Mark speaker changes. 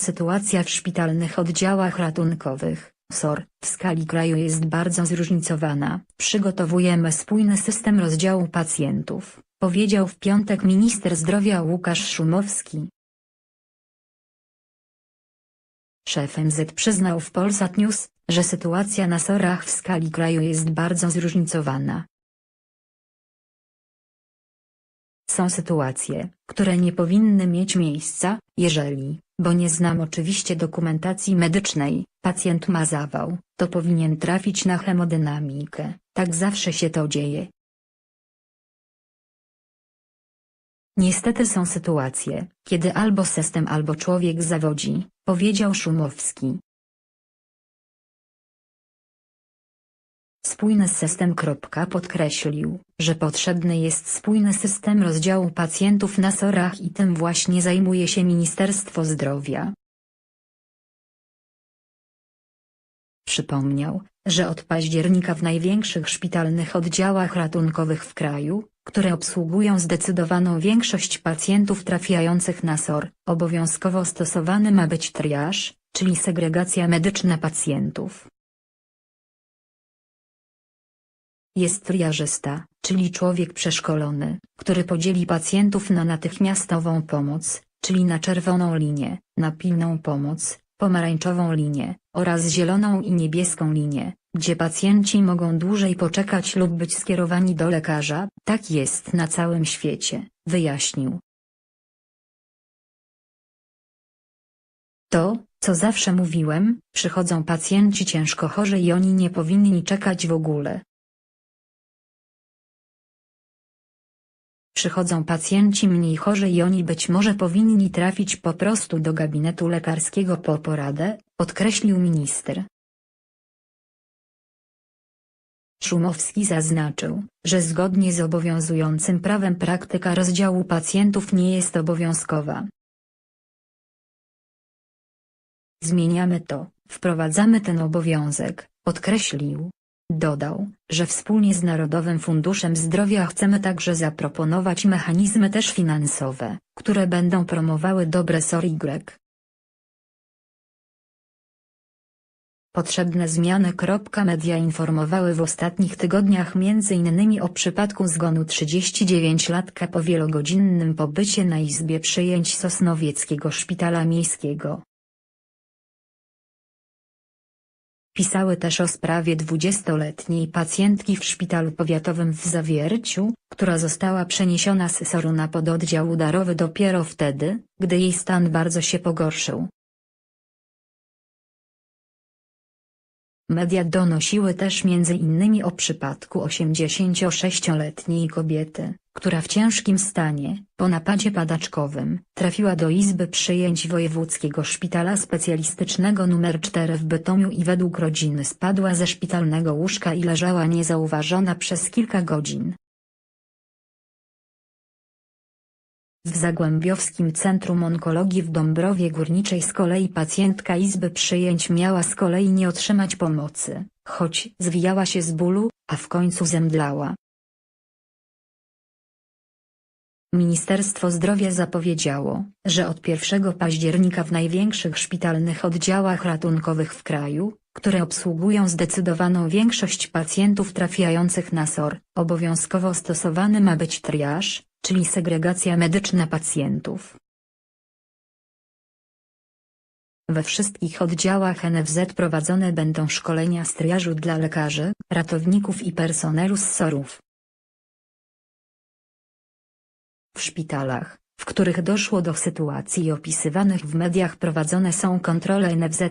Speaker 1: Sytuacja w szpitalnych oddziałach ratunkowych, SOR, w skali kraju jest bardzo zróżnicowana. Przygotowujemy spójny system rozdziału pacjentów, powiedział w piątek minister zdrowia Łukasz Szumowski. Szef MZ przyznał w Polsat News, że sytuacja na SOR-ach w skali kraju jest bardzo zróżnicowana. Są sytuacje, które nie powinny mieć miejsca, jeżeli, bo nie znam oczywiście dokumentacji medycznej, pacjent ma zawał, to powinien trafić na hemodynamikę, tak zawsze się to dzieje. Niestety są sytuacje, kiedy albo system albo człowiek zawodzi, powiedział Szumowski. Spójny system. Podkreślił, że potrzebny jest spójny system rozdziału pacjentów na SOR-ach i tym właśnie zajmuje się Ministerstwo Zdrowia. Przypomniał, że od października w największych szpitalnych oddziałach ratunkowych w kraju, które obsługują zdecydowaną większość pacjentów trafiających na SOR, obowiązkowo stosowany ma być triaż, czyli segregacja medyczna pacjentów. Jest triażysta, czyli człowiek przeszkolony, który podzieli pacjentów na natychmiastową pomoc, czyli na czerwoną linię, na pilną pomoc, pomarańczową linię, oraz zieloną i niebieską linię, gdzie pacjenci mogą dłużej poczekać lub być skierowani do lekarza, tak jest na całym świecie, wyjaśnił. To, co zawsze mówiłem, przychodzą pacjenci ciężko chorzy i oni nie powinni czekać w ogóle. Przychodzą pacjenci mniej chorzy i oni być może powinni trafić po prostu do gabinetu lekarskiego po poradę, podkreślił minister. Szumowski zaznaczył, że zgodnie z obowiązującym prawem praktyka rozdziału pacjentów nie jest obowiązkowa. Zmieniamy to, wprowadzamy ten obowiązek, podkreślił. Dodał, że wspólnie z Narodowym Funduszem Zdrowia chcemy także zaproponować mechanizmy też finansowe, które będą promowały dobre SOR-Y. Potrzebne zmiany. Media informowały w ostatnich tygodniach m.in. o przypadku zgonu 39-latka po wielogodzinnym pobycie na izbie przyjęć Sosnowieckiego Szpitala Miejskiego. Pisały też o sprawie 20-letniej pacjentki w szpitalu powiatowym w Zawierciu, która została przeniesiona z SOR-u na pododdział udarowy dopiero wtedy, gdy jej stan bardzo się pogorszył. Media donosiły też m.in. o przypadku 86-letniej kobiety, która w ciężkim stanie, po napadzie padaczkowym, trafiła do izby przyjęć Wojewódzkiego Szpitala Specjalistycznego nr 4 w Bytomiu i według rodziny spadła ze szpitalnego łóżka i leżała niezauważona przez kilka godzin. W Zagłębiowskim Centrum Onkologii w Dąbrowie Górniczej z kolei pacjentka izby przyjęć miała z kolei nie otrzymać pomocy, choć zwijała się z bólu, a w końcu zemdlała. Ministerstwo Zdrowia zapowiedziało, że od 1 października w największych szpitalnych oddziałach ratunkowych w kraju, które obsługują zdecydowaną większość pacjentów trafiających na SOR, obowiązkowo stosowany ma być triaż, czyli segregacja medyczna pacjentów. We wszystkich oddziałach NFZ prowadzone będą szkolenia z triażu dla lekarzy, ratowników i personelu z SOR-ów. W szpitalach, w których doszło do sytuacji opisywanych w mediach prowadzone są kontrole NFZ,